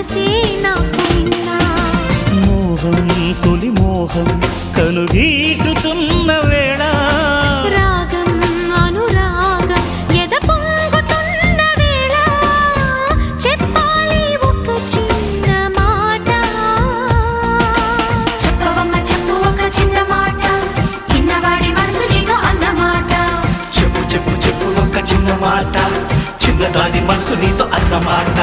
మనసే మోహం తొలి మోహం కలుగీటుతున్న వేళ. రాగం అనురాగ ఎద పొంగుతున్న వేళ. చెప్పాలి ఒక చిన్న మాట. చెప్పవమ్మ చెప్పు ఒక చిన్న మాట. చిన్నవాడి మనసు నీకు అన్నమాట. చెప్పు చెప్పు చెప్పు ఒక చిన్న మాట. చిన్నదాని మనసు నీతో అన్నమాట.